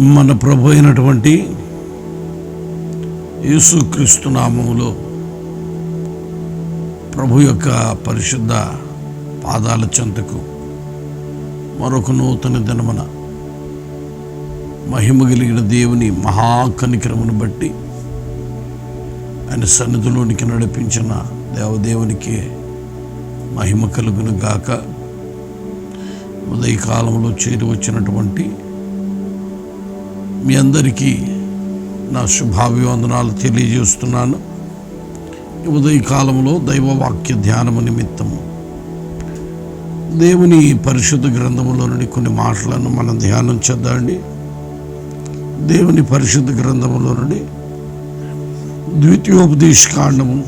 మన ప్రభు అయినటువంటి యేసుక్రీస్తు నామములో ప్రభు యొక్క పరిశుద్ధ పాదాల చెంతకు మరొక నూతన దినమన మహిమ కలిగిన దేవుని మహాకనికరమును బట్టి ఆయన సన్నిధిలోనికి నడిపించిన దేవదేవునికి మహిమ కలుగును గాక. ఉదయకాలంలో చేరి వచ్చినటువంటి మీ అందరికీ నా శుభాభివందనాలు తెలియజేస్తున్నాను. ఈ ఉదయకాలంలో దైవవాక్య ధ్యానము నిమిత్తము. దేవుని పరిశుద్ధ గ్రంథంలో నుండి కొన్ని మాటలను మనం ధ్యానం చేద్దామండి. దేవుని పరిశుద్ధ గ్రంథంలో నుండి ద్వితీయోపదేశ కాండము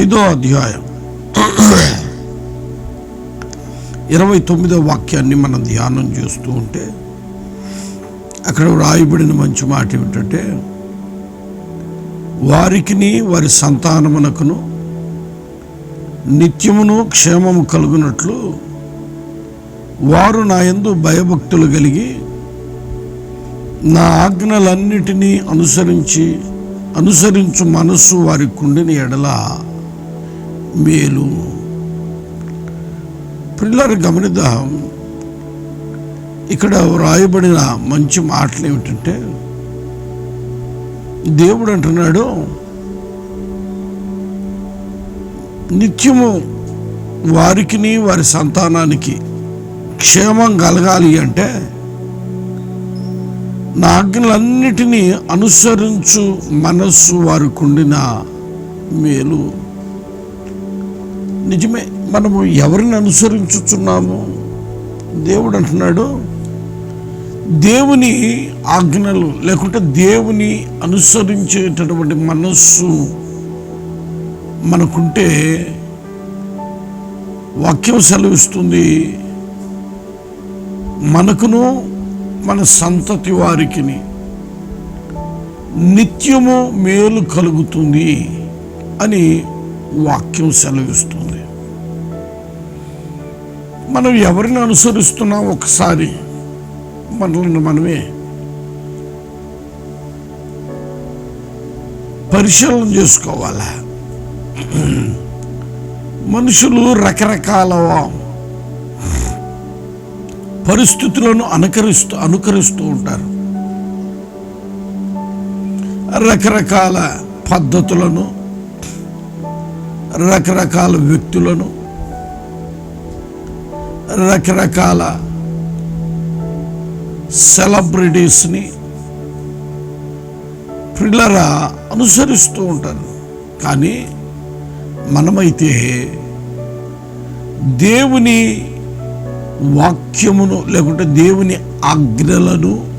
ఐదో అధ్యాయం ఇరవై తొమ్మిదో వాక్యాన్ని మనం ధ్యానం చేస్తూ ఉంటే అక్కడ రాయబడిన మంచి మాట ఏమిటంటే వారికిని వారి సంతానమునకును నిత్యమును క్షేమము కలుగునట్లు వారు నా యందు భయభక్తులు కలిగి నా ఆజ్ఞలన్నిటినీ అనుసరించి అనుసరించు మనస్సు వారి కుండిన ఎడల మేలు. పిల్లలు గమనిద్దాం. ఇక్కడ వ్రాయబడిన మంచి మాటలు ఏమిటంటే దేవుడు అంటున్నాడు నిత్యము వారికిని వారి సంతానానికి క్షేమం కలగాలి అంటే నా ఆజ్ఞలన్నిటినీ అనుసరించు మనస్సు వారికి ఉండిన మేలు. నిజమే మనము ఎవరిని అనుసరించుచున్నాము? దేవుడు అంటున్నాడు దేవుని ఆజ్ఞలు లేకుంటే దేవుని అనుసరించేటటువంటి మనస్సు మనకుంటే వాక్యం సెలవిస్తుంది. మనకును మన సంతతి వారికిని నిత్యము మేలు కలుగుతుంది అని వాక్యం సెలవిస్తుంది. మనం ఎవరిని అనుసరిస్తున్నాం ఒకసారి? మనల్ని మనమే పరిశీలన చేసుకోవాలా? మనుషులు రకరకాల పరిస్థితులను అనుకరిస్తూ అనుకరిస్తూ ఉంటారు. రకరకాల పద్ధతులను రకరకాల వ్యక్తులను రకరకాల సెలబ్రిటీస్ని పిల్లరా అనుసరిస్తూ ఉంటారు. కానీ మనమైతే దేవుని వాక్యమును లేకుంటే దేవుని ఆజ్ఞలను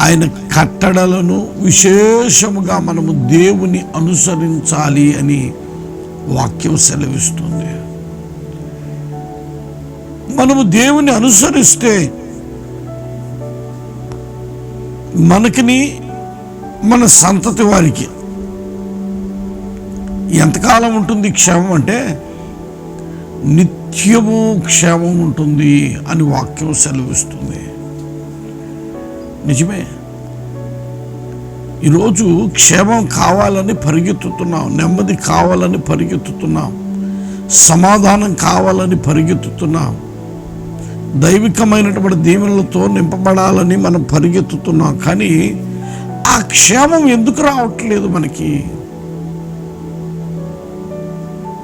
ఆయన కట్టడలను విశేషముగా మనము దేవుని అనుసరించాలి అని వాక్యం సెలవిస్తుంది. మనము దేవుని అనుసరిస్తే మనకిని మన సంతతి వారికి ఎంతకాలం ఉంటుంది క్షేమం అంటే నిత్యము క్షేమం ఉంటుంది అని వాక్యం సెలవిస్తుంది. నిజమే? ఈరోజు క్షేమం కావాలని పరిగెత్తుతున్నాం నెమ్మది కావాలని పరిగెత్తుతున్నాం సమాధానం కావాలని పరిగెత్తుతున్నాం. దైవికమైనటువంటి దీవెనలతో నింపబడాలని మనం పరిగెత్తుతున్నాం. కానీ ఆ క్షేమం ఎందుకు రావట్లేదు మనకి?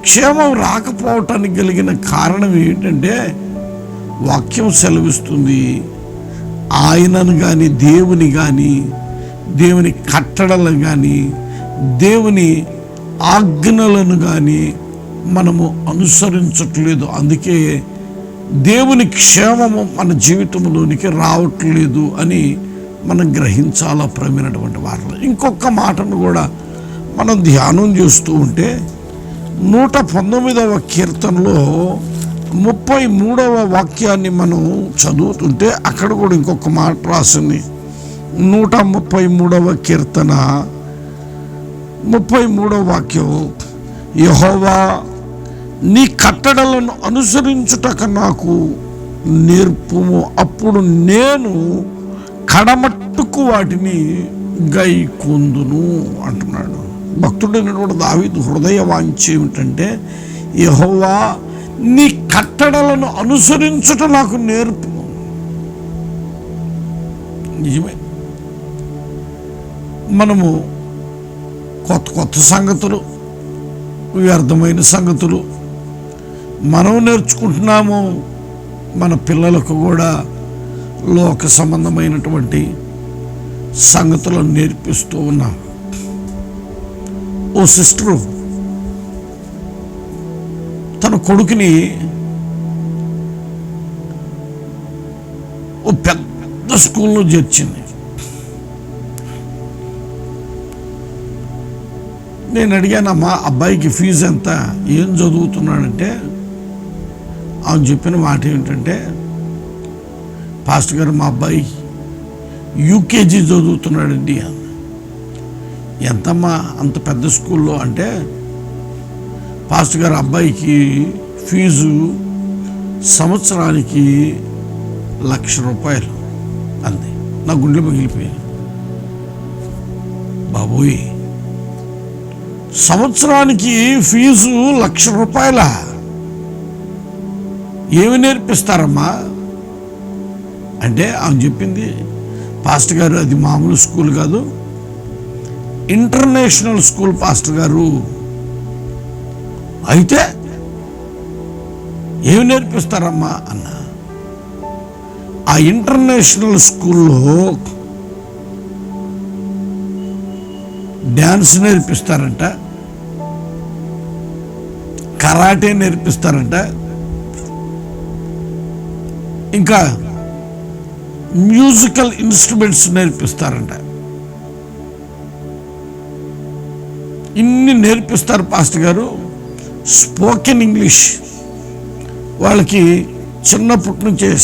క్షేమం రాకపోవటానికి కలిగిన కారణం ఏంటంటే వాక్యం సెలవిస్తుంది. ఆయనను కానీ దేవుని కానీ దేవుని కట్టడలను కానీ దేవుని ఆజ్ఞలను కానీ మనము అనుసరించట్లేదు. అందుకే దేవుని క్షేమము మన జీవితంలోనికి రావట్లేదు అని మనం గ్రహించాలా ప్రమైనటువంటి వార్తలు ఇంకొక మాటను కూడా మనం ధ్యానం చేస్తూ ఉంటే నూట పంతొమ్మిదవ కీర్తనలో ముప్పై మూడవ వాక్యాన్ని మనం చదువుతుంటే అక్కడ కూడా ఇంకొక మాట రాసింది. నూట ముప్పై మూడవ కీర్తన ముప్పై మూడవ వాక్యం యహోవా నీ కట్టడలను అనుసరించుటక నాకు నేర్పుము. అప్పుడు నేను కడమట్టుకు వాటిని గై కొందును అంటున్నాడు. భక్తుడైనటువంటి దావీదు హృదయ వాంఛ ఏమిటంటే యహోవా నీ కట్టడలను అనుసరించుట నాకు నేర్పు నిజమే. మనము కొత్త కొత్త సంగతులు వ్యర్థమైన సంగతులు మనం నేర్చుకుంటున్నాము మన పిల్లలకు కూడా లోక సంబంధమైనటువంటి సంగతులను నేర్పిస్తూ ఉన్నాం. ఓ సిస్టరు తన కొడుకుని ఓ పెద్ద స్కూల్లో చేర్చింది. నేను అడిగాను మా అబ్బాయికి ఫీజు ఎంత? ఏం చదువుతున్నాడంటే ఆమె చెప్పిన మాట ఏంటంటే పాస్టర్ గారు మా అబ్బాయి యూకేజీ చదువుతున్నాడండి అంది. ఎంతమ్మా అంత పెద్ద స్కూల్లో అంటే పాస్టర్ గారు అబ్బాయికి ఫీజు సంవత్సరానికి లక్ష రూపాయలు అంది. నా గుండె పగిలిపోయాయి బాబోయ్ సంవత్సరానికి ఫీజు లక్ష రూపాయల? ఏమి నేర్పిస్తారమ్మా? అంటే ఆమె చెప్పింది పాస్టర్ గారు అది మామూలు స్కూల్ కాదు. ఇంటర్నేషనల్ స్కూల్ పాస్టర్ గారు. అయితే ఏమి నేర్పిస్తారమ్మా అన్న. ఆ ఇంటర్నేషనల్ స్కూల్లో డ్యాన్స్ నేర్పిస్తారంట. కరాటే నేర్పిస్తారంట. ఇంకా మ్యూజికల్ ఇన్స్ట్రుమెంట్స్ నేర్పిస్తారంట. ఇన్ని నేర్పిస్తారు పాస్టర్ గారు. స్పోకెన్ ఇంగ్లీష్ వాళ్ళకి చిన్నప్పటి నుంచే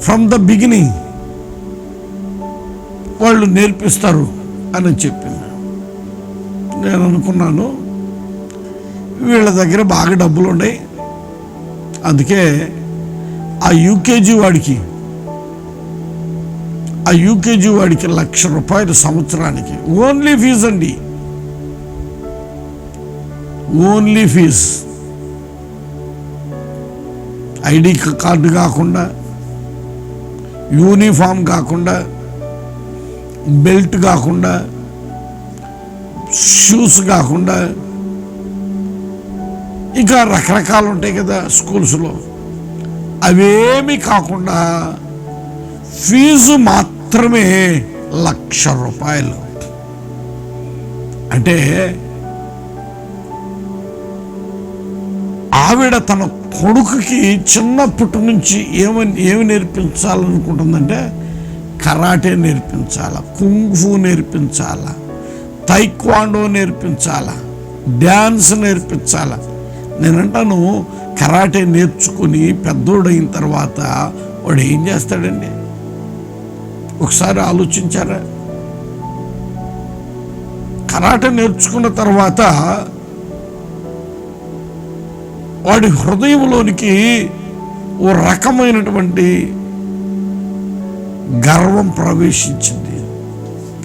ఫ్రమ్ ద బిగినింగ్ వాళ్ళు నేర్పిస్తారు అని చెప్పింది. నేను అనుకున్నాను. వీళ్ళ దగ్గర బాగా డబ్బులు ఉన్నాయి అందుకే ఆ యూకేజీ వాడికి ఆ యూకేజీ వాడికి లక్ష రూపాయలు సంవత్సరానికి. ఓన్లీ ఫీజు అండి. Only fee. ఐడి కార్డు కాకుండా యూనిఫామ్ కాకుండా బెల్ట్ కాకుండా షూస్ కాకుండా ఇంకా రకరకాలు ఉంటాయి కదా స్కూల్స్లో. అవేమి కాకుండా ఫీజు మాత్రమే లక్ష రూపాయలు. అంటే ఆవిడ తన కొడుకుకి చిన్నప్పటి నుంచి ఏమని ఏమి నేర్పించాలనుకుంటుందంటే కరాటే నేర్పించాల కుంగ్ఫు నేర్పించాల తైక్వాండో నేర్పించాల డ్యాన్స్ నేర్పించాల. నేనంటాను కరాటే నేర్చుకుని పెద్దోడైన తర్వాత వాడు ఏం చేస్తాడండి? ఒకసారి ఆలోచించారా? కరాటే నేర్చుకున్న తర్వాత వాడి హృదయంలోనికి ఓ రకమైనటువంటి గర్వం ప్రవేశించింది.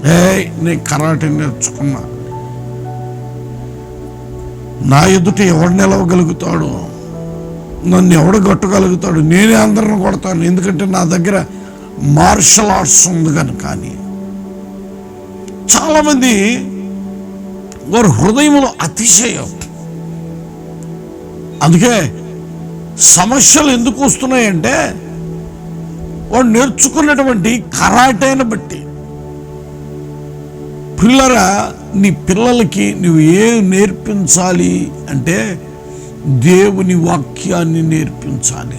ఏ నేను కరాటే నేర్చుకున్నా. నా ఎదుట ఎవడు నిలవగలుగుతాడు? నన్ను ఎవడు కొట్టగలుగుతాడు? నేనే అందరిని కొడతాను. ఎందుకంటే నా దగ్గర మార్షల్ ఆర్ట్స్ ఉంది కనుక అని చాలామంది వారి హృదయంలో అతిశయం. అందుకే సమస్యలు ఎందుకు వస్తున్నాయంటే వాడు నేర్చుకున్నటువంటి కరాటేను బట్టి. పిల్లరా నీ పిల్లలకి నువ్వు ఏం నేర్పించాలి అంటే దేవుని వాక్యాన్ని నేర్పించాలి.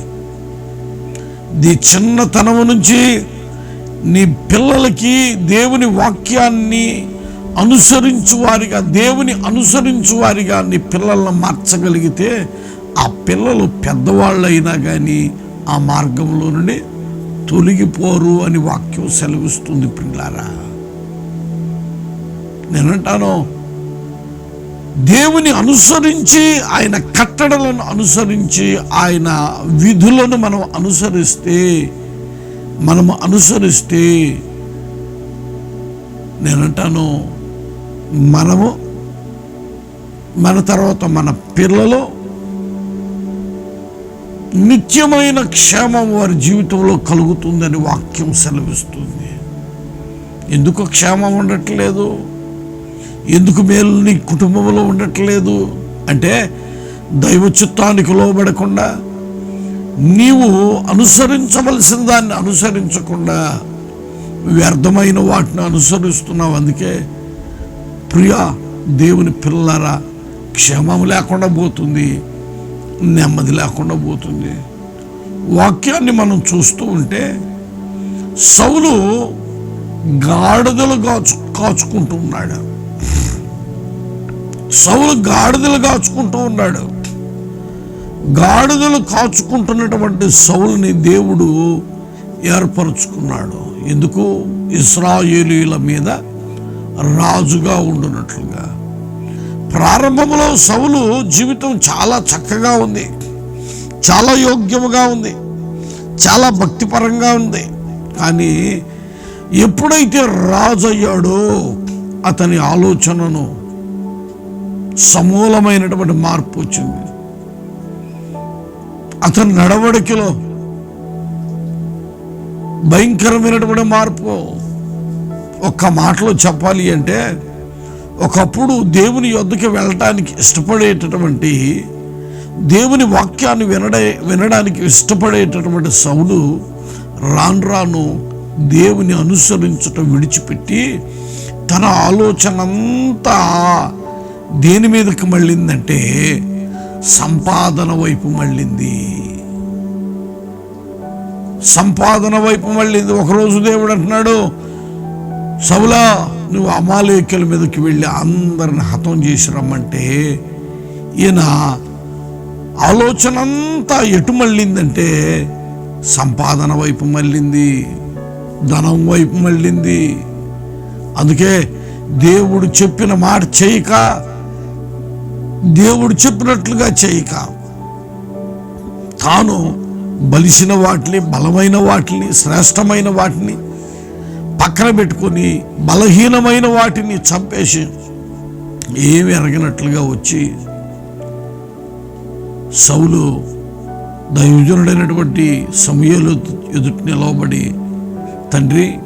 నీ చిన్నతనం నుంచి నీ పిల్లలకి దేవుని వాక్యాన్ని అనుసరించు వారిగా దేవుని అనుసరించు వారిగా నీ పిల్లలను మార్చగలిగితే ఆ పిల్లలు పెద్దవాళ్ళైనా కానీ ఆ మార్గంలో నుండి తొలగిపోరు అని వాక్యం సెలవిస్తుంది పిల్లారా నేనంటాను దేవుని అనుసరించి ఆయన కట్టడలను అనుసరించి ఆయన విధులను మనం అనుసరిస్తే మనము అనుసరిస్తే నేనంటాను మనము మన తర్వాత మన పిల్లలు నిత్యమైన క్షేమం వారి జీవితంలో కలుగుతుందని వాక్యం సెలవిస్తుంది. ఎందుకు క్షేమం ఉండట్లేదు? ఎందుకు మేలు నీ కుటుంబంలో ఉండట్లేదు? అంటే దైవ చిత్తానికి లోబడకుండా నీవు అనుసరించవలసిన దాన్ని అనుసరించకుండా వ్యర్థమైన వాటిని అనుసరిస్తున్నావు. అందుకే ప్రియా దేవుని పిల్లరా క్షేమం లేకుండా పోతుంది నెమ్మది లేకుండా పోతుంది. వాక్యాన్ని మనం చూస్తూ ఉంటే సౌలు గాడిదలు కాచు కాచుకుంటున్నాడు సౌలు గాడిదలు కాచుకుంటూ ఉన్నాడు. గాడిదలు కాచుకుంటున్నటువంటి సౌల్ని దేవుడు ఏర్పరచుకున్నాడు. ఎందుకు? ఇస్రాయేలీల మీద రాజుగా ఉండునట్లుగా. ప్రారంభంలో సౌలు జీవితం చాలా చక్కగా ఉంది. చాలా యోగ్యముగా ఉంది. చాలా భక్తిపరంగా ఉంది. కానీ ఎప్పుడైతే రాజు అయ్యాడో అతని ఆలోచనను సమూలమైనటువంటి మార్పు వచ్చింది. అతని నడవడికలో భయంకరమైనటువంటి మార్పు. ఒక్క మాటలో చెప్పాలి అంటే ఒకప్పుడు దేవుని యొద్దకి వెళ్ళటానికి ఇష్టపడేటటువంటి దేవుని వాక్యాన్ని వినడే వినడానికి ఇష్టపడేటటువంటి సౌలు రాను రాను దేవుని అనుసరించటం విడిచిపెట్టి తన ఆలోచన అంతా దేని మీదకి మళ్ళిందంటే సంపాదన వైపు మళ్ళింది. సంపాదన వైపు మళ్ళింది. ఒకరోజు దేవుడు అంటున్నాడు సవులా నువ్వు అమాలేఖ్యుల మీదకి వెళ్ళి అందరిని హతం చేసి రమ్మంటే ఈయన ఆలోచన అంతా ఎటు మళ్ళిందంటే సంపాదన వైపు మళ్ళింది ధనం వైపు మళ్ళింది. అందుకే దేవుడు చెప్పిన మాట చేయక దేవుడు చెప్పినట్లుగా చేయక. తాను బలిసిన వాటిని బలమైన వాటిని శ్రేష్టమైన వాటిని పక్కన పెట్టుకొని బలహీనమైన వాటిని చంపేసి ఏమి ఎరగినట్లుగా వచ్చి సౌలు దైవజనుడైనటువంటి సమయాలు ఎదుటి నిలవబడి తండ్రి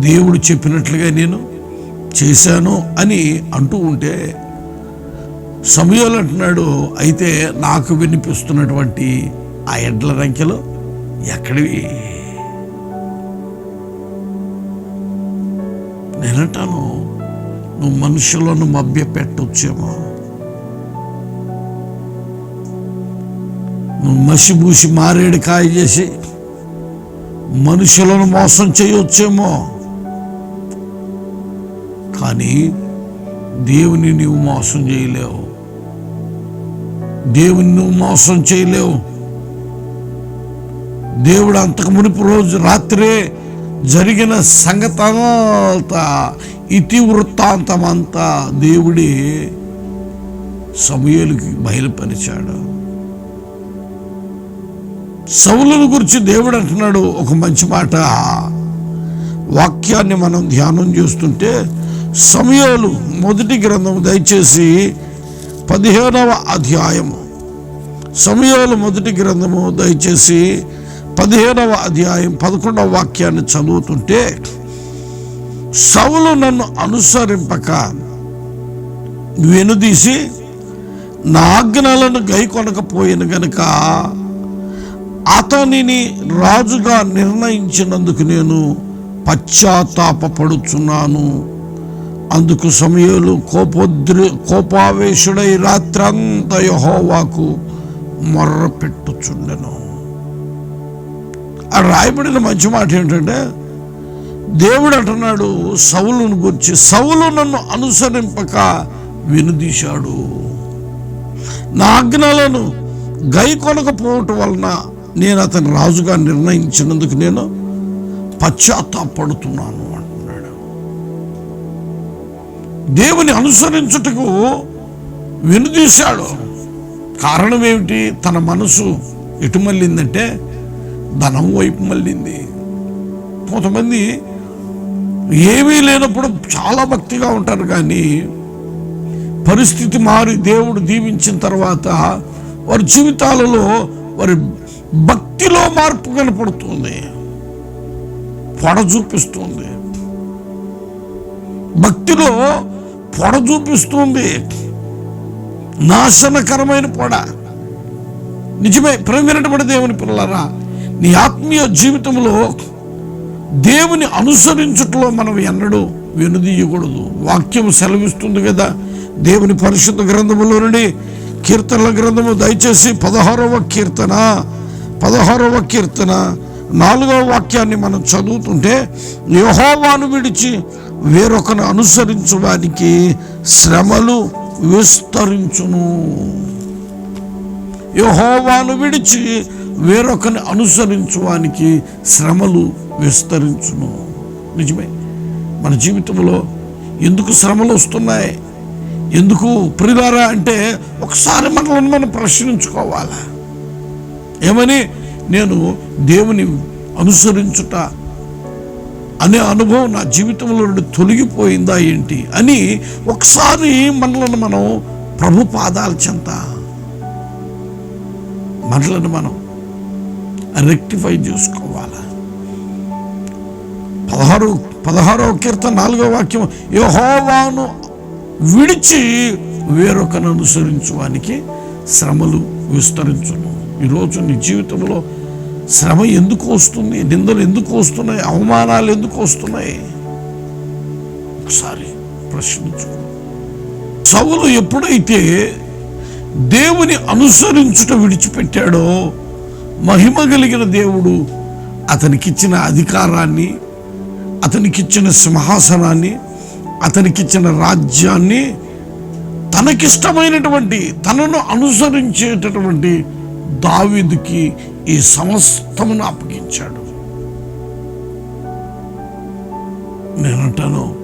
దేవుడు చెప్పినట్లుగా నేను చేశాను అని అంటూ ఉంటే సమయాలు అంటున్నాడు అయితే నాకు వినిపిస్తున్నటువంటి ఆ ఎడ్ల రంకెలు ఎక్కడివి? నేనంటాను నువ్వు మనుషులను మభ్య పెట్టొచ్చేమో నువ్వు మసిబూసి మారేడు కాయ చేసి మనుషులను మోసం చేయొచ్చేమో. కానీ దేవుని నీవు మోసం చేయలేవు. దేవుని నువ్వు మోసం చేయలేవు. దేవుడు అంతకు మునుపు రోజు రాత్రే జరిగిన సంగతంతా ఇతివృత్తాంతం అంతా దేవుడే సమయలకి బయలుపరిచాడు. సవులను గురించి దేవుడు అంటున్నాడు ఒక మంచి మాట. వాక్యాన్ని మనం ధ్యానం చేస్తుంటే సమయాలు మొదటి గ్రంథం దయచేసి పదిహేనవ అధ్యాయము. సమయాలు మొదటి గ్రంథము దయచేసి పదిహేనవ అధ్యాయం పదకొండవ వాక్యాన్ని చదువుతుంటే సవులు నన్ను అనుసరింపక వెనుదీసి నా ఆజ్ఞలను గైకొనకపోయిన గనుక అతనిని రాజుగా నిర్ణయించినందుకు నేను పశ్చాత్తాపడుచున్నాను అందుకు సమయంలో కోపోద్రి కోపావేశుడై రాత్రంతా యహోవాకు మొర్ర పెట్టుచుండెను ఆ రాయబడిన మంచి మాట ఏంటంటే దేవుడు అంటున్నాడు సవులను గురించి సవులు నన్ను అనుసరింపక వినుదీశాడు. నా ఆజ్ఞలను గై కొనకపోవటం వలన నేను అతని రాజుగా నిర్ణయించినందుకు నేను పశ్చాత్తాపడుతున్నాను. దేవుని అనుసరించుటకు వెనుదీశాడు. కారణం ఏమిటి? తన మనసు ఎటు మళ్ళిందంటే ధనం వైపు మళ్ళింది. కొంతమంది ఏమీ లేనప్పుడు చాలా భక్తిగా ఉంటారు కానీ పరిస్థితి మారి దేవుడు దీవించిన తర్వాత వారి జీవితాలలో వారి భక్తిలో మార్పు కనపడుతుంది. పొడ చూపిస్తుంది భక్తిలో పొడ చూపిస్తుంది. నాశనకరమైన పొడ. నిజమే ప్రేమినటువంటి దేవుని పిల్లరా నీ ఆత్మీయ జీవితంలో దేవుని అనుసరించుటలో మనం ఎన్నడూ వెనుదీయకూడదు. వాక్యం సెలవిస్తుంది కదా దేవుని పరిశుద్ధ గ్రంథములో నుండి కీర్తనల గ్రంథము దయచేసి పదహారవ కీర్తన పదహారవ కీర్తన నాలుగవ వాక్యాన్ని మనం చదువుతుంటే యహోవాను విడిచి వేరొకరు అనుసరించడానికి శ్రమలు విస్తరించును. యహోవాను విడిచి వేరొకని అనుసరించువానికి శ్రమలు విస్తరించును. నిజమే. మన జీవితంలో ఎందుకు శ్రమలు వస్తున్నాయి? ఎందుకు ప్రియులారా అంటే ఒకసారి మనల్ని మనం ప్రశ్నించుకోవాలా? ఏమని? నేను దేవుని అనుసరించుట అనే అనుభవం నా జీవితంలో నుండి తొలగిపోయిందా ఏంటి అని ఒకసారి మనలను మనం ప్రభు పాదాల చెంత మనలను మనం రెక్టిఫై చేసుకోవాలి? పదహారు పదహారో కీర్తన నాలుగో వాక్యం యహోవాను విడిచి వేరొకను అనుసరించడానికి శ్రమలు విస్తరించును. ఈరోజు నీ జీవితంలో శ్రమ ఎందుకు వస్తుంది? నిందలు ఎందుకు వస్తున్నాయి? అవమానాలు ఎందుకు వస్తున్నాయి? ఒకసారి ప్రశ్నించు సవులు ఎప్పుడైతే దేవుని అనుసరించుట విడిచిపెట్టాడో మహిమ కలిగిన దేవుడు అతనికిచ్చిన అధికారాన్ని అతనికిచ్చిన సింహాసనాన్ని అతనికిచ్చిన రాజ్యాన్ని తనకిష్టమైనటువంటి తనను అనుసరించేటటువంటి దావిదికి ఈ సమస్తమును అప్పగించాడు. నేనంటాను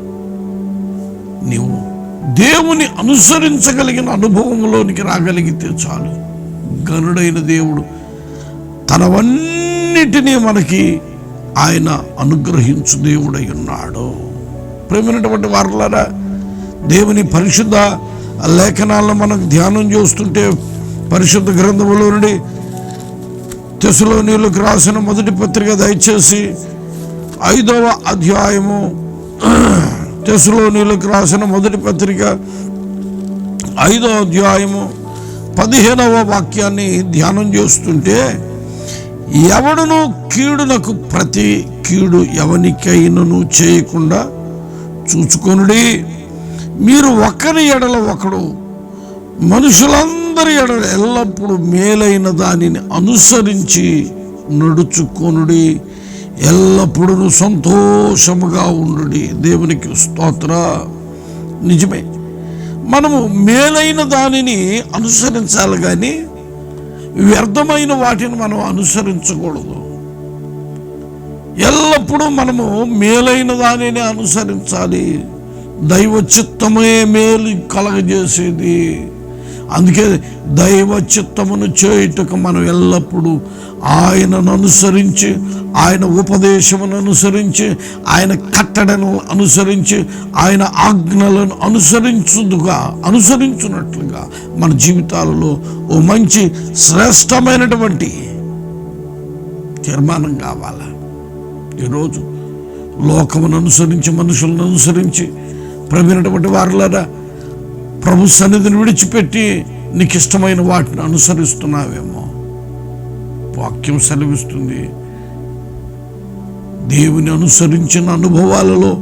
నీవు దేవుని అనుసరించగలిగిన అనుభవంలోనికి రాగలిగితే చాలు. గనుడైన దేవుడు తనవన్నిటినీ మనకి ఆయన అనుగ్రహించు దేవుడై ఉన్నాడు. ప్రేమైనటువంటి వారులారా దేవుని పరిశుద్ధ లేఖనాలను మనకు ధ్యానం చేస్తుంటే పరిశుద్ధ గ్రంథములో నుండి తెసులోనీలకు రాసిన మొదటి పత్రిక దయచేసి ఐదవ అధ్యాయము తెసులోనీలకు రాసిన మొదటి పత్రిక ఐదవ అధ్యాయము పదిహేనవ వాక్యాన్ని ధ్యానం చేస్తుంటే ఎవడును కీడునకు ప్రతి కీడు ఎవనికైనను చేయకుండా చూచుకొనుడి. మీరు ఒకరి ఎడల ఒకడు మనుషులందరూ ఎడల ఎల్లప్పుడూ మేలైన దానిని అనుసరించి నడుచుకొనుడి. ఎల్లప్పుడూ సంతోషముగా ఉండుడి. దేవునికి స్తోత్ర. నిజమే. మనము మేలైన దానిని అనుసరించాలి కానీ వ్యర్థమైన వాటిని మనం అనుసరించకూడదు. ఎల్లప్పుడూ మనము మేలైన దానిని అనుసరించాలి. దైవ చిత్తమే మేలు కలగజేసేది. అందుకే దైవ చిత్తమును చేయుటకు మనం ఎల్లప్పుడూ ఆయనను అనుసరించి ఆయన ఉపదేశమును అనుసరించి ఆయన కట్టడను అనుసరించి ఆయన ఆజ్ఞలను అనుసరించుదుగా అనుసరించున్నట్లుగా మన జీవితాలలో ఓ మంచి శ్రేష్టమైనటువంటి తీర్మానం కావాలి? ఈరోజు లోకమును అనుసరించి మనుషులను అనుసరించి ప్రవీణటువంటి వారులారా ప్రభు సన్నిధిని విడిచిపెట్టి నీకు ఇష్టమైన వాటిని అనుసరిస్తున్నావేమో. వాక్యం సెలవిస్తుంది. దేవుని అనుసరించిన అనుభవాలలో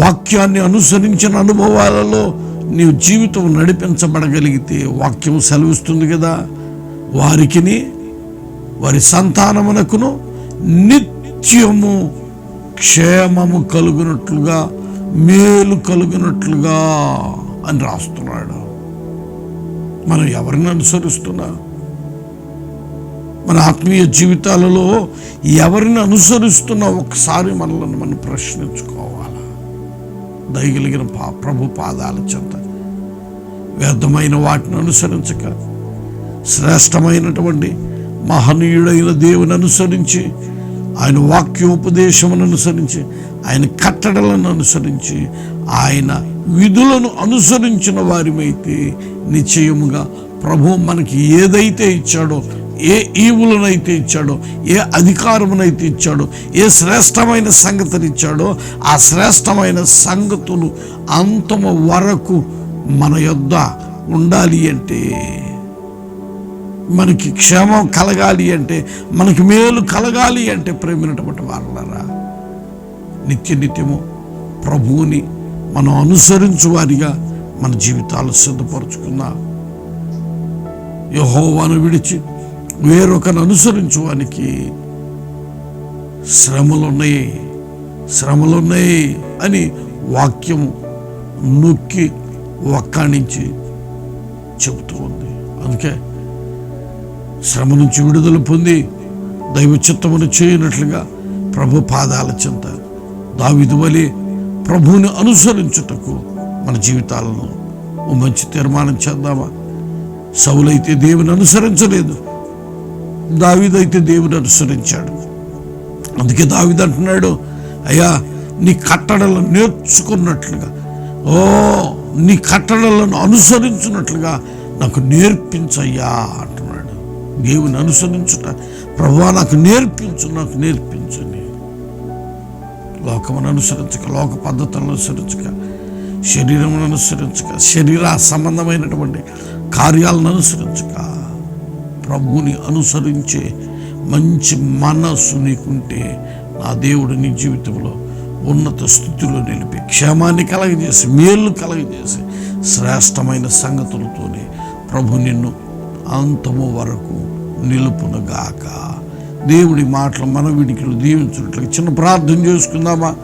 వాక్యాన్ని అనుసరించిన అనుభవాలలో నీ జీవితం నడిపించబడగలిగితే వాక్యం సెలవిస్తుంది కదా. వారికిని వారి సంతానమునకును నిత్యము క్షేమము కలుగునట్లుగా మేలు కలుగునట్లుగా. అని రాస్తున్నాడు. మనం ఎవరిని అనుసరిస్తున్నా? మన ఆత్మీయ జీవితాలలో ఎవరిని అనుసరిస్తున్నా? ఒకసారి మనల్ని మనం ప్రశ్నించుకోవాలి? దయగలిగిన పా ప్రభు పాదాల చెంత. వ్యర్థమైన వాటిని అనుసరించక శ్రేష్టమైనటువంటి మహనీయుడైన దేవుని అనుసరించి ఆయన వాక్యోపదేశమును అనుసరించి ఆయన కట్టడలను అనుసరించి ఆయన విధులను అనుసరించిన వారిమైతే నిశ్చయముగా ప్రభు మనకి ఏదైతే ఇచ్చాడో ఏ ఈవులనైతే ఇచ్చాడో ఏ అధికారమునైతే ఇచ్చాడో ఏ శ్రేష్టమైన సంగతిని ఇచ్చాడో ఆ శ్రేష్టమైన సంగతులు అంతము వరకు మన యొద్ద ఉండాలి అంటే మనకి క్షేమం కలగాలి అంటే మనకి మేలు కలగాలి అంటే ప్రేమినటువంటి వాళ్ళరా నిత్య నిత్యము ప్రభువుని మనం అనుసరించు వారిగా మన జీవితాలు సిద్ధపరచుకుందాం యహోవాను విడిచి వేరొకను అనుసరించు వానికి శ్రమలున్నాయి శ్రమలున్నాయి అని వాక్యం నొక్కి వక్కాణించి చెబుతూ ఉంది. అందుకే శ్రమ నుంచి విడుదల పొంది దైవ చిత్తమును చేయనట్లుగా ప్రభు పాదాల చింత దావిదు వలె ప్రభువుని అనుసరించుటకు మన జీవితాలను ఓ మంచి తీర్మానం చేద్దామా? సౌలైతే దేవుని అనుసరించలేదు. దావీదైతే దేవుని అనుసరించాడు. అందుకే దావిద అంటున్నాడు అయ్యా నీ కట్టడలను నేర్చుకున్నట్లుగా ఓ నీ కట్టడలను అనుసరించున్నట్లుగా నాకు నేర్పించయ్యా అంటున్నాడు. దేవుని అనుసరించుట ప్రభువా నాకు నేర్పించు నాకు నేర్పించండి లోకమును అనుసరించక లోక పద్ధతులను అనుసరించక శరీరమును అనుసరించక శరీర సంబంధమైనటువంటి కార్యాలను అనుసరించక. ప్రభుని అనుసరించే మంచి మనస్సు నీకుంటే నా దేవుడు నీ జీవితంలో ఉన్నత స్థితిలో నిలిపి క్షేమాన్ని కలగజేసి మేలు కలగజేసి శ్రేష్టమైన సంగతులతోనే ప్రభు నిన్ను అంతము వరకు నిలుపునుగాక. దేవుడి మాటలు మన విడికిలు చిన్న ప్రార్థన చేసుకుందామా?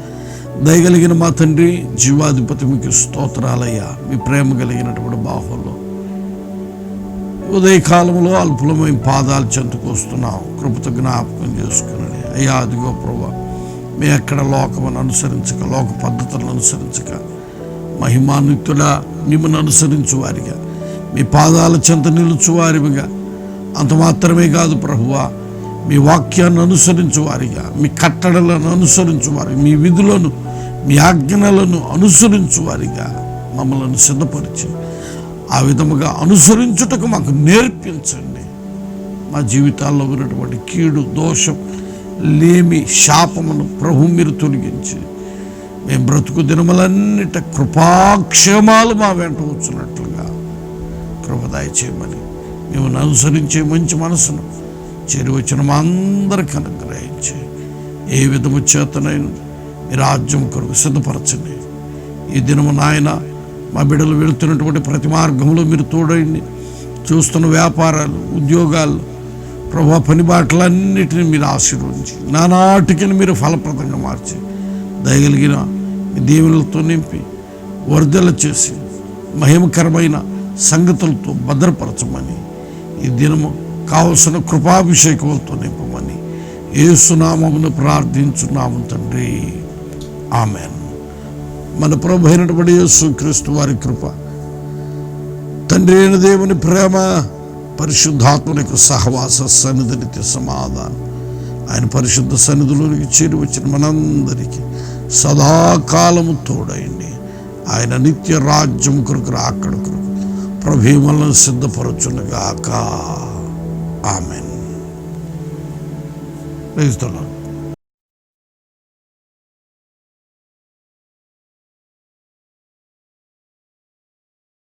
దయగలిగిన మా తండ్రి జీవాధిపతి మీకు స్తోత్రాలయ్యా. మీ ప్రేమ కలిగినటువంటి బాహుల్లో ఉదయకాలంలో అల్పులమైన పాదాలు చెంతకు కృపత జ్ఞాపకం చేసుకున్నాడు అయ్యా అదిగో ప్రభా మీ ఎక్కడ లోకమును అనుసరించక లోక పద్ధతులను అనుసరించక మహిమాన్వితుడా మిమ్మల్ని అనుసరించు వారిగా మీ పాదాల చెంత నిలుచు వారిగా అంత మాత్రమే కాదు ప్రభువా మీ వాక్యాన్ని అనుసరించు వారిగా మీ కట్టడలను అనుసరించు వారి మీ విధులను మీ ఆజ్ఞలను అనుసరించు వారిగా మమ్మల్ని సిద్ధపరిచి ఆ విధముగా అనుసరించుటకు మాకు నేర్పించండి. మా జీవితాల్లో ఉన్నటువంటి కీడు దోషం లేమి శాపమును ప్రభు మీరు తొలగించి మేము బ్రతుకు దినములన్నిట కృపాక్షేమాలు మా వెంట వచ్చినట్లుగా కృపదాయ చేయమని మేము అనుసరించే మంచి మనసును చేరువచ్చిన అందరికి అనుగ్రహించి. ఏ విధము చేతనైన మీ రాజ్యం కొరకు సిద్ధపరచండి. ఈ దినము నాయన మా బిడ్డలు వెళుతున్నటువంటి ప్రతి మార్గంలో మీరు తోడండి. చూస్తున్న వ్యాపారాలు ఉద్యోగాలు ప్రభా పని బాటలన్నిటిని మీరు ఆశీర్వదించి నానాటికి మీరు ఫలప్రదంగా మార్చి దయగలిగిన దేవులతో నింపి వరదల చేసి మహిమకరమైన సంగతులతో భద్రపరచమని ఈ దినము కావలసిన కృపాభిషేకంతో నింపమని ఏసునామమును ప్రార్థించున్నాము తండ్రి. ఆమెన్. మన ప్రభు అయినటువంటి యేసుక్రీస్తు వారి కృప తండ్రి అయిన దేవుని ప్రేమ పరిశుద్ధాత్మనికి సహవాస సన్నిధినిత్య సమాధానం. ఆయన పరిశుద్ధ సన్నిధిలోనికి చేరి వచ్చిన మనందరికీ సదాకాలము తోడైంది ఆయన నిత్య రాజ్యం కొరకు అక్కడ కొరకు ప్రభీమలను సిద్ధపరచునుగాక. Amen praise the lord